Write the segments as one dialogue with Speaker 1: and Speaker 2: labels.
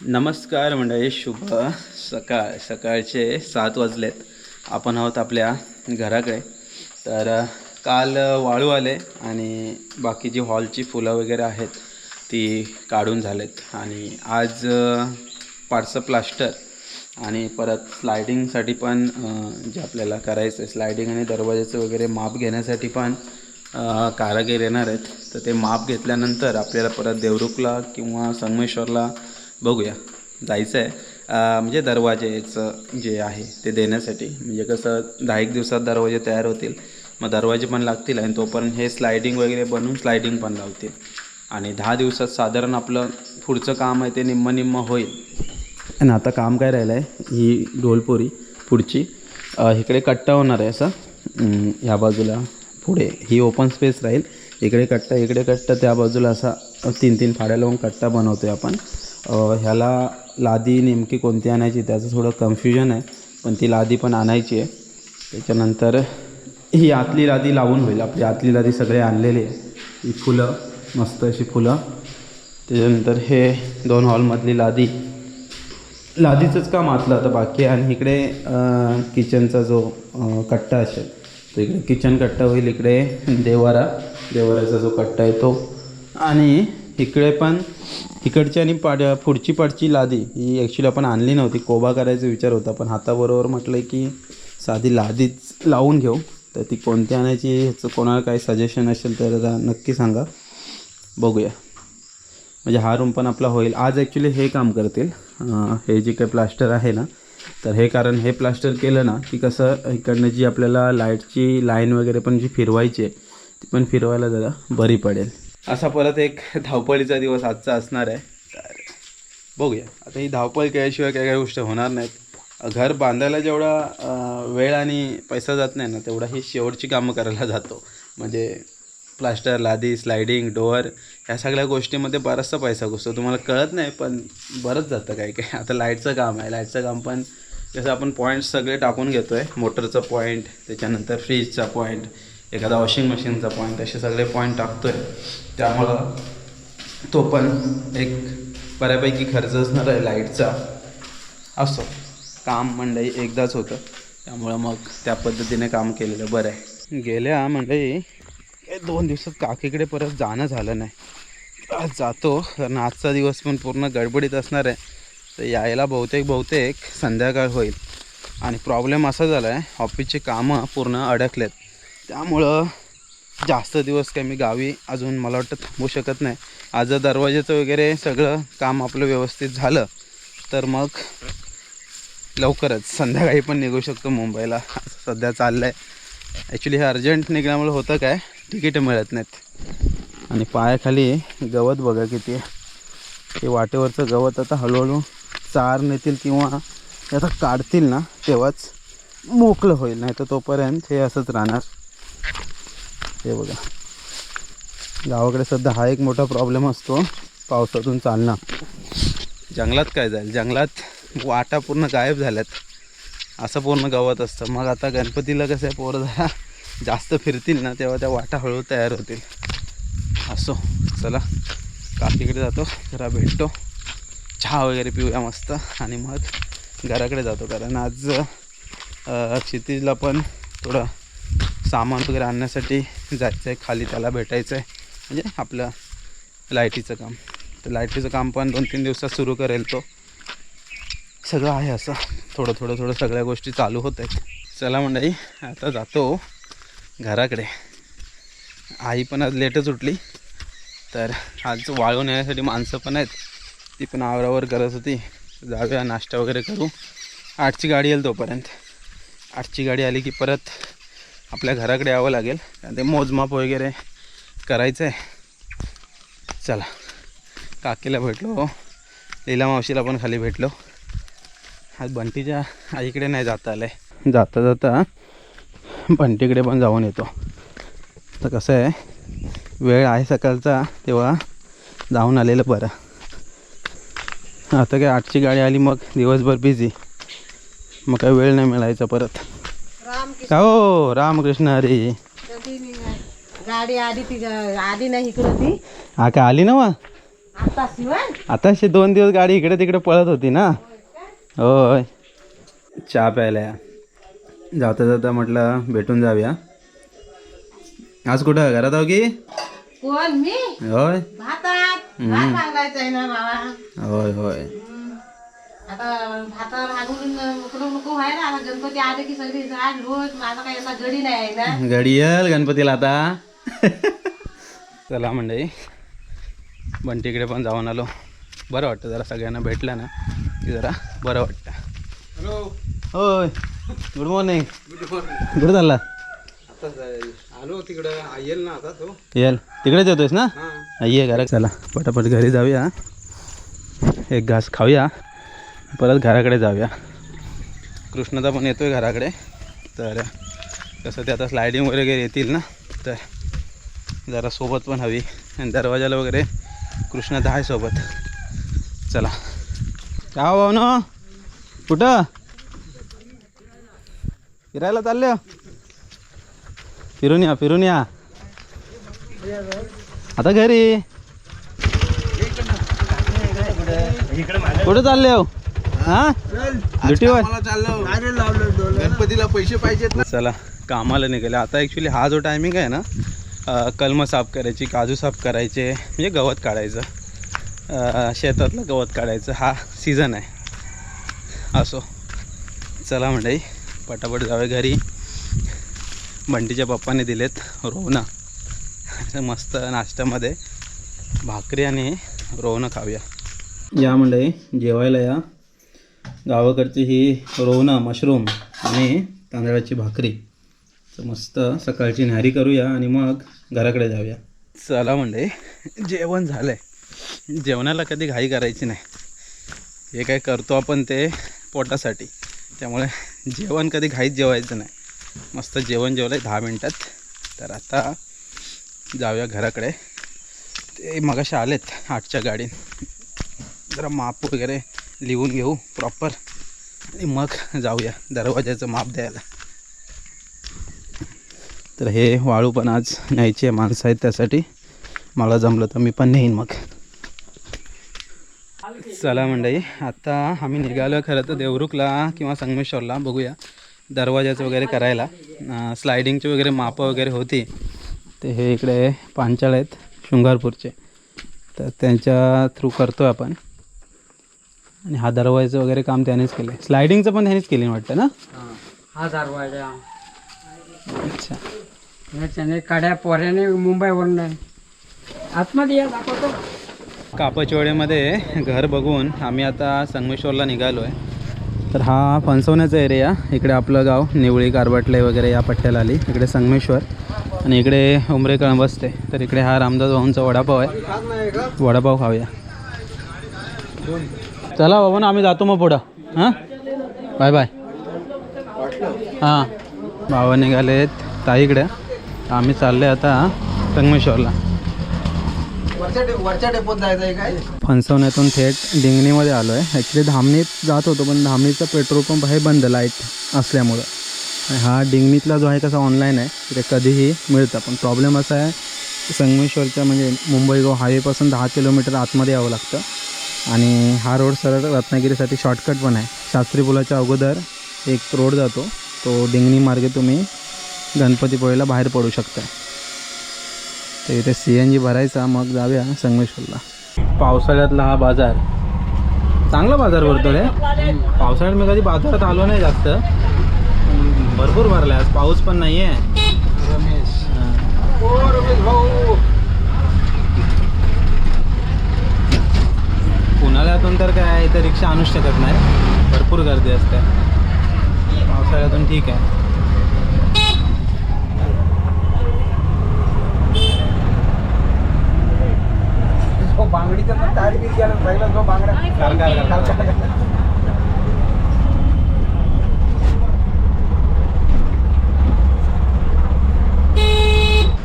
Speaker 1: नमस्कार मंडळी शुभ सकाळ. सकाळचे सात वाजलेत. आपण आहोत आपल्या घराकडे. तर काल वाळू आले आणि बाकी जी हॉलची फुलं वगैरे आहेत ती काढून झालेत. आणि आज पार्सल प्लास्टर आणि परत स्लायडिंगसाठी पण जे आपल्याला करायचं आहे स्लायडिंग आणि दरवाजाचं वगैरे माप घेण्यासाठी पण कारागीर येणार आहेत. तर ते माप घेतल्यानंतर आपल्याला परत देवरुखला किंवा संगमेश्वरला बघूया. जायचं आहे म्हणजे दरवाजेचं जे आहे ते देण्यासाठी. म्हणजे कसं दहा एक दिवसात दरवाजे तयार होतील. मग दरवाजे पण लागतील आणि तोपर्यंत हे स्लायडिंग वगैरे बनवून स्लायडिंग पण लावतील. आणि दहा दिवसात साधारण आपलं पुढचं काम आहे ते निम्म निम्म होईल. आणि आता काम काय राहिलं आहे ही ढोलपुरी पुढची. इकडे कट्टा होणार आहे असं. ह्या बाजूला पुढे. ही ओपन स्पेस राहील. इकडे कट्टा इकडे कट्टा त्या बाजूला असा तीन तीन फाड्या लावून कट्टा बनवतो आहे आपण. ह्याला लादी नेमकी कोणती आणायची त्याचं थोडं कन्फ्युजन आहे पण ती लादी पण आणायची आहे. त्याच्यानंतर ही आतली लादी लावून होईल आपली आतली लादी सगळे आणलेली आहे. ही फुलं मस्त अशी फुलं. त्याच्यानंतर हे दोन हॉलमधली लादी. लादीचंच काम आतलं आता बाकी आणि इकडे किचनचा जो कट्टा असेल तो इकडे किचन कट्टा होईल इकडे देवारा. देवाऱ्याचा जो कट्टा आहे तो. आणि इकडे पण इकडची आणि पाड पुढची पाडची लादी ही ॲक्च्युली आपण आणली नव्हती. कोबा करायचा विचार होता पण हाताबरोबर म्हटलं की साधी लादीच लावून घेऊ. तर ती कोणती आणायची ह्याचं कोणाला काही सजेशन असेल तर नक्की सांगा. बघूया. म्हणजे हा रूम पण आपला होईल. आज ॲक्च्युली हे काम करतील. हे जे काही प्लास्टर आहे ना तर हे कारण हे प्लास्टर केलं ना की कसं इकडनं जी आपल्याला लाईटची लाईन वगैरे पण जी फिरवायची आहे ती पण फिरवायला जरा बरी पडेल. असा परत एक धावपळीचा दिवस आजचा असणार आहे. तर बघूया. आता ही धावपळ केल्याशिवाय काही काही गोष्टी होणार नाहीत. घर बांधायला जेवढा वेळ आणि पैसा जात नाही ना तेवढा ही शेवटची कामं करायला जातो. म्हणजे प्लास्टर लादी स्लायडिंग डोअर ह्या सगळ्या गोष्टीमध्ये बराचसा पैसा घुसतो. तुम्हाला कळत नाही पण बरंच जातं काही काही. आता लाईटचं काम आहे. लाईटचं काम पण जसं आपण पॉईंट्स सगळे टाकून घेतो आहे मोटरचं पॉईंट त्याच्यानंतर फ्रीजचा पॉईंट एखादा वॉशिंग मशीनचा पॉईंट असे सगळे पॉईंट टाकतो आहे त्यामुळं तो पण एक बऱ्यापैकी खर्च असणार आहे लाईटचा असो. काम मंडई एकदाच होतं. त्यामुळं मग त्या पद्धतीने काम केलेलं बरं आहे. गेल्या मंडई दोन दिवसात काकीकडे परत जाणं झालं नाही. आज जातो. कारण आजचा दिवस पण पूर्ण गडबडीत असणार आहे. तर यायला बहुतेक बहुतेक संध्याकाळ होईल. आणि प्रॉब्लेम असा झाला आहे ऑफिसची कामं पूर्ण अडकलेत. त्यामुळं जास्त दिवस काही मी गावी अजून मला वाटतं थांबू शकत नाही. आज जर दरवाजाचं वगैरे सगळं काम आपलं व्यवस्थित झालं तर मग लवकरच संध्याकाळी पण निघू शकतो मुंबईला. सध्या चाललं आहे ॲक्च्युली हे अर्जंट निघण्यामुळे होतं काय? तिकीटं मिळत नाहीत. आणि पायाखाली गवत बघा किती आहे. ते वाटेवरचं गवत आता हळूहळू चार नेतील किंवा आता काढतील ना तेव्हाच मोकळं होईल. नाही तर तोपर्यंत हे असंच राहणार. हे बघा. गावाकडे सध्या हा एक मोठा प्रॉब्लेम असतो. पावसातून चालणं. जंगलात काय जाईल जंगलात वाटा पूर्ण गायब झाल्यात. असं पूर्ण गवत असतं. मग आता गणपतीला कसं आहे? पोरं जरा जास्त फिरतील ना तेव्हा त्या वाटा हळूहळू तयार होतील. असो चला. काकीकडे जातो. जरा भेटतो. चहा वगैरे पिऊया मस्त. आणि मग घराकडे जातो. कारण आज क्षितिजला पण थोडं सामान वगैरे आणण्यासाठी जायचं आहे खाली त्याला भेटायचं आहे म्हणजे आपलं लाईटीचं काम. तर लाईटीचं काम पण दोन तीन दिवसात सुरू करेल तो. सगळं आहे असं. थोडं थोडं थोडं सगळ्या गोष्टी चालू होत आहेत चला मंडळी आता जातो घराकडे. आई पण आज लेटच उठली. तर आज वाळून येण्यासाठी माणसं पण आहेत. ती पण आवरावर करत होती. जाऊया नाश्ता वगैरे करू. आठची गाडी येईल तोपर्यंत. आठची गाडी आली की परत आपल्या घराकडे यावं लागेल. ते मोजमाप वगैरे करायचं आहे चला. काकीला भेटलो. लीला मावशीला पण खाली भेटलो. आज बंटीच्या आईकडे नाही जाता आलं आहे जाता जाता बंटीकडे पण जाऊन येतो. तर कसं आहे वेळ आहे सकाळचा तेव्हा जाऊन आलेलं बरं. आता काय आठची गाडी आली मग दिवसभर बिझी मग काय वेळ नाही मिळायचा परत. का हो रामकृष्ण
Speaker 2: कधी गाडी आली ती आली नाही इकडं ती.
Speaker 1: हा काय आली ना मग?
Speaker 2: आता शिवाय?
Speaker 1: आता अशी दोन दिवस गाडी इकडे तिकडे पळत होती ना? होय. चहा प्यायला या. जाता जाता म्हटलं भेटून जाऊया. आज कुठं घरात आहो की?
Speaker 2: कोण? मी?
Speaker 1: होय.
Speaker 2: भातात. भात भांगायचंय ना बाबा.
Speaker 1: होय होय.
Speaker 2: हम्म. आता भाता भांगून नको नको व्हायला आता गणपती आले की सगळी आज रोज माझा काही असा गडी नाही आहे ना.
Speaker 1: गाडी येल गणपतीला आता. चला मंडळी बंटीकडे पण जाऊन आलो. बरं वाटतं जरा सगळ्यांना भेटलं ना की जरा बरं वाटतं. होय. गुड मॉर्निंग कुठं चालला?
Speaker 3: आलो तिकडं. येईल ना आता तो.
Speaker 1: येल. तिकडेच येतोयस ना? ये घरा चला पटापट घरी जाऊया. एक घास खाऊया. परत घराकडे जाऊया. कृष्णदा पण येतोय घराकडे. तर कसं ते आता स्लायडिंग वगैरे येतील ना? तर जरा सोबत पण हवी. आणि दरवाजाला वगैरे कृष्णदा आहे सोबत. चला. का हो भाऊ ना कुठं? फिरायला चालले हो? फिरून या फिरून या. आता घरी? कुठं चालले हो? हा? ड्युटीवर
Speaker 3: गणपतीला पैसे पाहिजेत
Speaker 1: चला कामाला निघाले. आता ॲक्च्युली हा जो टायमिंग आहे ना कलमं साफ करायची काजू साफ करायचे म्हणजे गवत काढायचं. शेतातलं गवत काढायचं. हा सीझन आहे. असो. चला मंडळी पटापट जाऊया घरी. बंटीच्या पप्पाने दिलेत रोवणं. मस्त नाश्त्यामध्ये भाकरी आणि रोवणं खाऊया. या मंडळी जेवायला या. गावाकडची ही रोवणं मशरूम आणि तांदळाची भाकरी. तर मस्त सकाळची न्हारी करूया आणि मग घराकडे जाऊया. चला म्हणजे जेवण झालं आहे जेवणाला कधी घाई करायची नाही. हे काय करतो आपण ते पोटासाठी. त्यामुळे जेवण कधी घाईत जेवायचं नाही. मस्त जेवण जेवलं आहे दहा मिनटात. तर आता जाऊया घराकडे. ते मगाशी आलेत आठच्या गाडीत जरा माप वगैरे लिहून घेऊ प्रॉपर आणि मग जाऊया दरवाज्याचं माप द्यायला. तर हे वाळू पण आज न्यायची आहे माणसं आहेत त्यासाठी. मला जमलं तर मी पण नेईन मग. चला मंडई आता आम्ही निघालो खरं तर देवरुखला किंवा संगमेश्वरला बघूया. दरवाजाचं वगैरे करायला. स्लायडिंगचे वगैरे मापं वगैरे होती. ते हे इकडे पांचाळ आहेत शृंगारपूरचे. तर त्यांच्या थ्रू करतो आपण. आणि हा दरवाजाचं वगैरे काम त्यानेच केलं आहे स्लायडिंगचं पण त्यानेच केली वाटतं ना?
Speaker 4: हा दरवाजा.
Speaker 1: अच्छा.
Speaker 4: त्याने काड्या पोऱ्याने मुंबईवरून आतमध्ये या दाखवतो.
Speaker 1: घर बघून आम्ही आता संगमेश्वरला निघालो आहे तर हा फणसवण्याचा एरिया इकडे आपलं गाव निवळी कारबाटले वगैरे या पट्ट्याला आली. इकडे संगमेश्वर आणि इकडे उमरे कळंबसते. तर इकडे हा रामदास भाऊंचा वडापाव आहे. वडापाव खाऊया. चला बाबा ना आम्ही जातो मग पुढं. हां? Bye bye. हां. बाबा निघालेत ताईकडे. आम्ही चालले आता संगमेश्वरला
Speaker 3: वरच्या डे- वरच्या डेपोत जायचं आहे काय?
Speaker 1: फणसवण्यातून थेट डिंगणीमध्ये आलो आहे ॲक्च्युली धामणीत जात होतो पण धामणीचा पेट्रोल पंप आहे बंद लाइट असल्यामुळं. आणि हा डिंगणीतला जो आहे कसा ऑनलाईन आहे. तिथे कधीही मिळतं. पण प्रॉब्लेम असा आहे संगमेश्वरच्या म्हणजे मुंबई गो हायवेपासून दहा किलोमीटर आतमध्ये यावं लागतं. आणि हा रोड सरळ रत्नागिरीसाठी शॉर्टकट पण आहे. शास्त्री पुलाच्या अगोदर एक रोड जातो. तो डिंगणी मार्गे तुम्ही गणपतीपुळेला बाहेर पडू शकता. तर इथे सी एन जी भरायचा मग जाऊया संगमेश्वरला. पावसाळ्यातला हा बाजार. चांगला बाजार भरतो रे. पावसाळ्यात मी कधी बाजारात आलो नाही जास्त. भरपूर भरला आज पाऊस पण नाही आहे
Speaker 3: रमेश ओ रमेश भाऊ
Speaker 1: उन्हाळ्यातून तर काय इथं रिक्षा आणूच शकत नाही. भरपूर गर्दी असते. पावसाळ्यातून ठीक आहे.
Speaker 3: तो बांगडीचा पण तारीख गेला. पहिला जो बांगडा.
Speaker 1: कर, कर, कर, कर.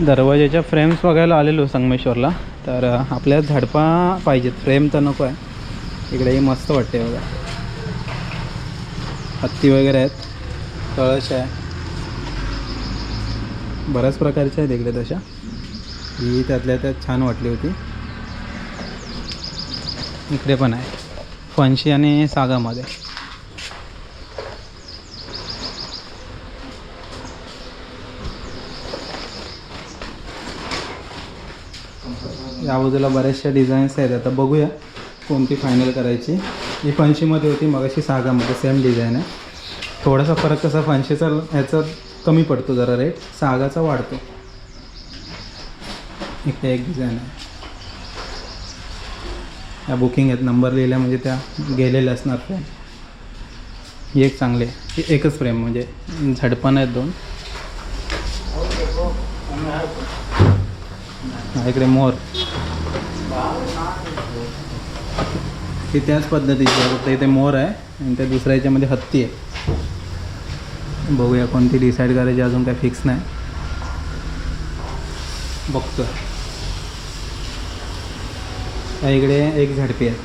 Speaker 1: दरवाजाच्या फ्रेम्स बघायला आलेलो संगमेश्वरला. तर आपल्या झाडपा पाहिजेत. फ्रेम तर नको आहे. इकडेही मस्त वाटते बघा. हत्ती वगैरे आहेत. कळश आहे. बऱ्याच प्रकारच्या आहेत इकडे तशा. ही त्यातल्या त्यात छान वाटली होती. इकडे पण आहे. फणशी आणि सागामध्ये. या बाजूला बऱ्याचशा डिझाईन्स आहेत. आता बघूया. कोणती फायनल करायची? ही फणशीमध्ये होती मगाशी सागामध्ये सेम डिझाईन आहे. थोडासा फरक कसा फणशीचा ह्याचा कमी पडतो जरा रेट सागाचा वाढतो. इकडे एक डिझाईन आहे. या बुकिंग आहेत नंबर लिहिल्या म्हणजे त्या गेलेल्या असणार फ्रेम ही एक चांगली आहे. एकच फ्रेम म्हणजे झडपण आहेत दोन. इकडे मोर. ही त्याच पद्धतीची आहे फक्त इथे मोर आहे आणि त्या दुसऱ्या याच्यामध्ये हत्ती आहे. बघूया कोणती डिसाईड करायची अजून काही फिक्स नाही. बघतो इकडे एक झडपी आहे.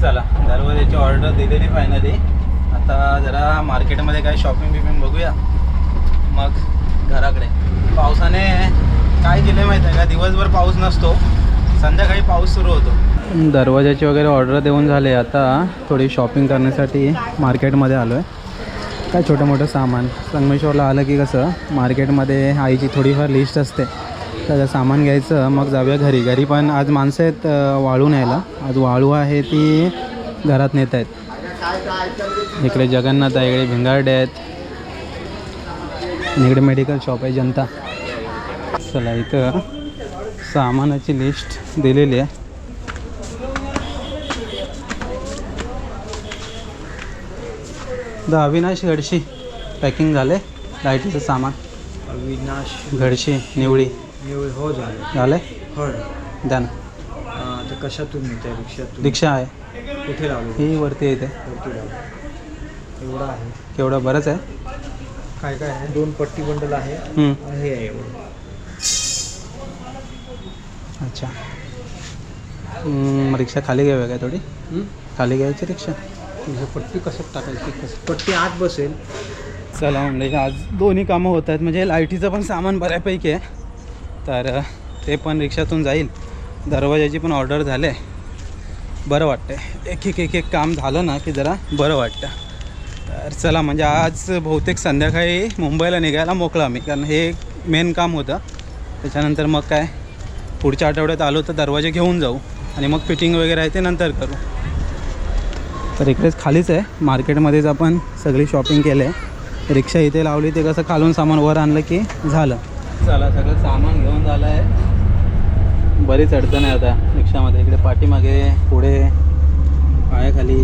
Speaker 1: चला दरवाजाची ऑर्डर दिलेली फायनली आता जरा मार्केटमध्ये काय शॉपिंग बिपिंग बघूया. मग घराकडे. पावसाने काय केलं माहीत आहे का? दिवसभर पाऊस नसतो. संध्याकाळी पाऊस सुरू होतो. दरवाजाची वगैरे ऑर्डर देऊन झाले. आता थोडी शॉपिंग करण्यासाठी मार्केटमध्ये आलो आहे काय छोटं मोठं सामान. संगमेश्वरला आलं की कसं मार्केटमध्ये आईची थोडीफार लिस्ट असते. त्याचं सामान घ्यायचं मग जाऊया घरी. घरी पण आज माणसं आहेत वाळू न्यायला. आज वाळू आहे ती घरात नेत आहेत इकडे जगन्नाथ आहे इकडे भिंगारडे आहेत. आणि इकडे मेडिकल शॉप आहे जनता. चला इथं सामानाची लिस्ट दिलेली आहे. द अविनाश घडशी पॅकिंग झाले लाईटीचं सामान.
Speaker 3: अविनाश
Speaker 1: घडशी निवडी.
Speaker 3: हो झालं.
Speaker 1: झालं
Speaker 3: हो.
Speaker 1: द्या ना.
Speaker 3: ते कशातून येते रिक्षातून?
Speaker 1: रिक्षा आहे.
Speaker 3: कुठे लावली?
Speaker 1: ही वरती येते.
Speaker 3: वरती लावली. एवढा आहे.
Speaker 1: केवढं बरंच आहे.
Speaker 3: काय काय आहे? दोन पट्टी बंडल आहे.
Speaker 1: हम्म.
Speaker 3: आणि हे आहे. एवढं
Speaker 1: अच्छा. हम्म, रिक्षा खाली घ्यावी काय थोडी? खाली घ्यायची रिक्षा?
Speaker 3: तुझं पट्टी कसं टाकायची? कसं? पट्टी आत बसेल.
Speaker 1: चला म्हणलं आज दोन्ही कामं होत आहेत. म्हणजे लाईटीचं पण सामान बऱ्यापैकी आहे. तर अ, ते पण रिक्षातून जाईल. दरवाजाची पण ऑर्डर झाले बरं वाटतं एक एक एक एक काम झालं ना की जरा बरं वाटतं. तर चला म्हणजे आज बहुतेक संध्याकाळी मुंबईला निघायला मोकळा मी कारण हे एक मेन काम होतं. त्याच्यानंतर मग काय पुढच्या आठवड्यात आलो तर दरवाजे घेऊन जाऊ आणि मग फिटिंग वगैरे आहे ते नंतर करू. तर इकडेच खालीच आहे. मार्केटमध्येच आपण सगळी शॉपिंग केलं आहे रिक्षा इथे लावली ते कसं खालून सामान वर आणलं की झालं. चला सगळं सामान घेऊन झालं आहे बरीच अडचण आहे आता रिक्षामध्ये. इकडे पाठीमागे पुढे पायाखाली.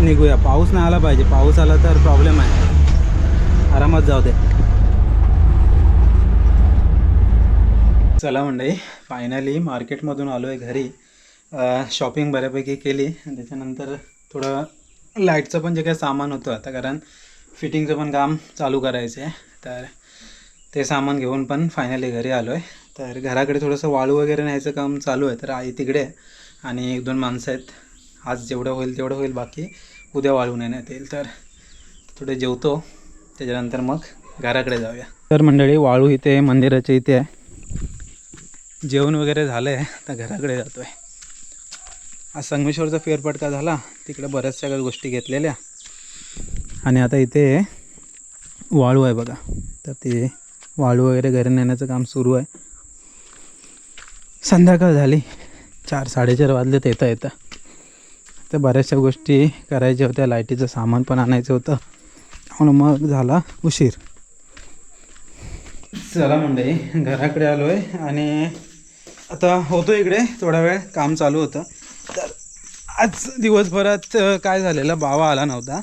Speaker 1: निघूया. पाऊस नाही आला पाहिजे. पाऊस आला तर प्रॉब्लेम आहे. आरामात जाऊ दे. चला मंडळी फायनली मार्केटमधून आलो आहे घरी शॉपिंग बऱ्यापैकी केली. आणि त्याच्यानंतर थोडं लाईटचं पण जे काही सामान होतं आता कारण फिटिंगचं पण काम चालू करायचं आहे. तर ते सामान घेऊन पण फायनली घरी आलो आहे तर घराकडे थोडंसं वाळू वगैरे न्यायचं काम चालू आहे. तर आई तिकडे आणि एक दोन माणसं आहेत. आज जेवढं होईल तेवढं होईल बाकी उद्या वाळू नेण्यात येईल. तर थोडे जेवतो. त्याच्यानंतर मग घराकडे जाऊया. तर मंडळी वाळू इथे मंदिराच्या इथे आहे. जेवण वगैरे झालं आहे तर घराकडे जातो आहे आज संगमेश्वरचा फेरफटका झाला. तिकडे बऱ्याच सगळ्या गोष्टी घेतलेल्या. आणि आता इथे वाळू आहे बघा. तर ते वाळू वगैरे घरी नेण्याचं काम सुरू आहे. संध्याकाळ झाली. चार साडेचार वाजलेत येता येतं. तर बऱ्याचशा गोष्टी करायच्या होत्या. लाईटीचं सामान पण आणायचं होतं. म्हणून मग झाला उशीर. चला मंडळी घराकडे आलो आहे आणि आता होतो इकडे. थोडा वेळ काम चालू होतं. तर आज दिवसभरात काय झालेलं? बावा आला नव्हता.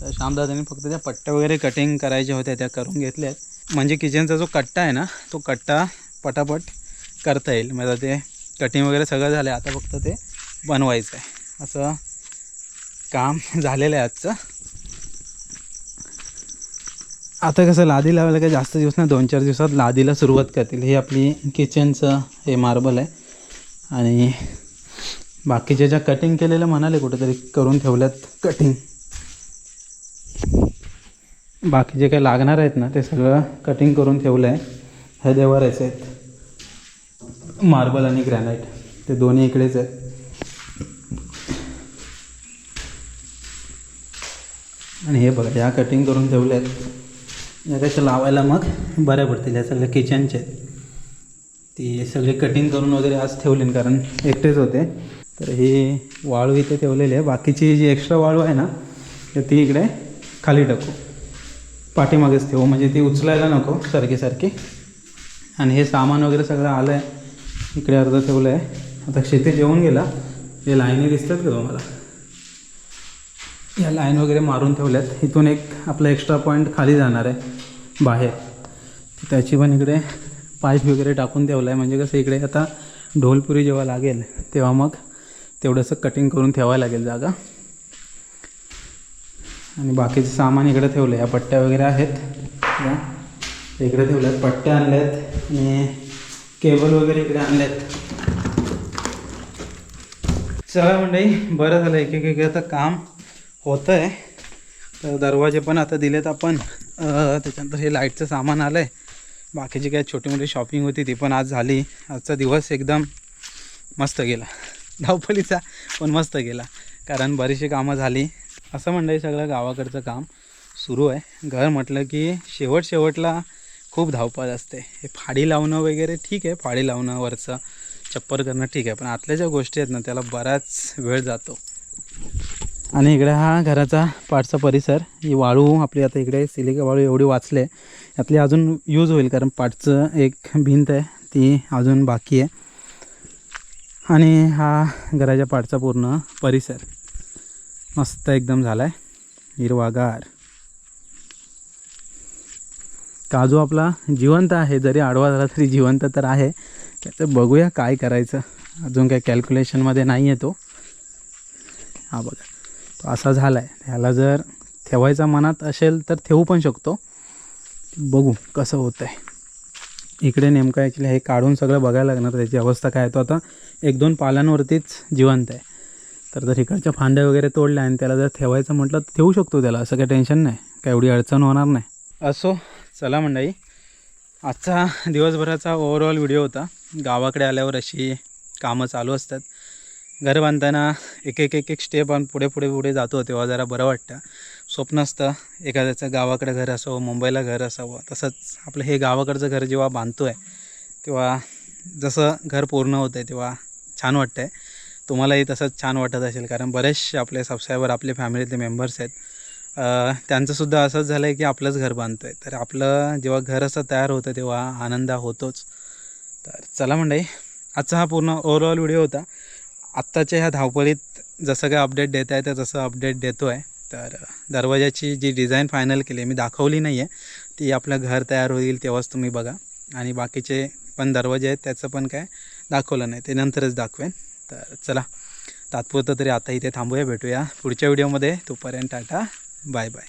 Speaker 1: तर श्यामदादांनी फक्त त्या पट्ट्या वगैरे कटिंग करायच्या होत्या त्या करून घेतल्या आहेत म्हणजे किचनचा जो कट्टा आहे ना तो कट्टा पटापट करता येईल. म्हणजे आता ते कटिंग वगैरे सगळं झालं आहे आता फक्त ते बनवायचं आहे असं काम झालेलं आहे आजचं. आता कसं लादी लावायला काही जास्त दिवस नाही दोन चार दिवसात लादीला सुरुवात करतील. हे आपली किचनचं हे मार्बल आहे. आणि बाकीच्या ज्या कटिंग केलेल्या म्हणाले कुठेतरी करून ठेवल्यात कटिंग बाकी जे काही लागणार आहेत ना ते सगळं कटिंग करून ठेवलं आहे. हे देवारायचे आहेत. मार्बल आणि ग्रॅनाईट ते दोन्ही इकडेच आहेत. आणि हे बघा या कटिंग करून ठेवल्या आहेत. या त्याच्या लावायला मग बऱ्या पडतील. या सगळ्या किचनचे आहेत. ती सगळे कटिंग करून वगैरे आज ठेवले कारण एकटेच होते. तर ही वाळू इथे ठेवलेली आहे. बाकीची जी एक्स्ट्रा वाळू आहे ना तर ती इकडे खाली टाकू. पाठीमागेच ठेवू. म्हणजे ती उचलायला नको सारखी सारखी. आणि हे सामान वगैरे सगळं आलं आहे इकडे अर्ध ठेवलं आहे आता शेती जेवून गेला. हे लाईनी दिसतात का तुम्हाला? या लाईन वगैरे मारून ठेवल्यात. इथून एक आपला एक्स्ट्रा पॉईंट खाली जाणार आहे बाहेर. त्याची पण इकडे पाईप वगैरे टाकून ठेवलं आहे म्हणजे कसं इकडे आता ढोलपुरी जेव्हा लागेल तेव्हा मग तेवढंसं कटिंग करून ठेवायला लागेल जागा. आणि बाकीचे सामान इकडे ठेवलं. आहे या पट्ट्या वगैरे आहेत. इकडे ठेवल्यात पट्ट्या आणल्यात आणि केबल वगैरे इकडे आणल्यात. चला मंडळी बरं झालं. एक एक आता काम. होतं आहे तर दरवाजे पण आता दिलेत आपण. त्याच्यानंतर हे लाईटचं सामान आलं आहे बाकीची काय छोटी मोठी शॉपिंग होती ती पण आज झाली. आजचा दिवस एकदम मस्त गेला. धावपलीचा पण मस्त गेला. कारण बरीचशी कामं झाली. असं मंडळी सगळं गावाकडचं काम सुरू आहे. घर म्हटलं की शेवट शेवटला खूप धावपळ असते. हे फाडी लावणं वगैरे ठीक आहे फाडी लावणं वरचं चप्पर करणं ठीक आहे. पण आतल्या ज्या गोष्टी आहेत ना त्याला बराच वेळ जातो. आणि इकडे हा घराचा पाठचा परिसर. ही वाळू आपली आता इकडे सिलिका वाळू एवढी वाचले यातली अजून यूज होईल कारण पाठचं एक भिंत आहे ती अजून बाकी आहे. आणि हा घराच्या पाठचा पूर्ण परिसर. मस्त एकदम झाला आहे हिरवागार. काजू आपला जिवंत आहे जरी आडवा झाला तरी जिवंत तर आहे. त्याचं बघूया काय करायचं. अजून काही कॅल्क्युलेशनमध्ये नाही आहे तो. हा बघा. तो असा झाला आहे ह्याला जर ठेवायचा मनात असेल तर ठेवू पण शकतो. बघू कसं होतं आहे इकडे नेमकं ॲक्च्युली हे काढून सगळं बघायला लागणार त्याची अवस्था काय आहे. तो आता एक दोन पालांवरतीच जिवंत आहे. तर जर इकडच्या फांद्या वगैरे तोडल्या आणि त्याला जर ठेवायचं म्हटलं तर ठेवू शकतो त्याला. असं काही टेन्शन नाही. काय एवढी अडचण होणार नाही. असो चला मंडळी. आजचा दिवसभराचा ओव्हरऑल व्हिडिओ होता. गावाकडे आल्यावर अशी कामं चालू असतात. घर बांधताना एक एक एक एक स्टेप आपण पुढे पुढे पुढे जातो तेव्हा जरा बरं वाटतं. स्वप्न असतं एखाद्याचं गावाकडं घर असावं मुंबईला घर असावं तसंच आपलं हे गावाकडचं घर जेव्हा बांधतो आहे तेव्हा जसं घर पूर्ण होतं आहे तेव्हा छान वाटतं आहे तुम्हालाही तसंच छान वाटत असेल कारण बरेचसे आपले सबस्क्रायबर आपले फॅमिलीतले मेंबर्स आहेत. त्यांचंसुद्धा असंच झालं आहे की आपलंच घर बांधतो आहे तर आपलं जेव्हा घर असं तयार होतं तेव्हा आनंद होतोच. तर चला मंडळी आजचा हा पूर्ण ओव्हरऑल व्हिडिओ होता. आत्ताच्या ह्या धावपळीत जसं काय अपडेट देता येतं तसं अपडेट देतो आहे तर दरवाजाची जी डिझाईन फायनल केली आहे मी दाखवली नाही आहे ती आपलं घर तयार होईल तेव्हाच तुम्ही बघा. आणि बाकीचे पण दरवाजे आहेत त्याचं पण काय दाखवलं नाही. ते नंतरच दाखवेन. तर चला. तात्पुरतं तरी आता इथे थांबूया भेटूया. पुढच्या व्हिडिओमध्ये तोपर्यंत टाटा. Bye bye.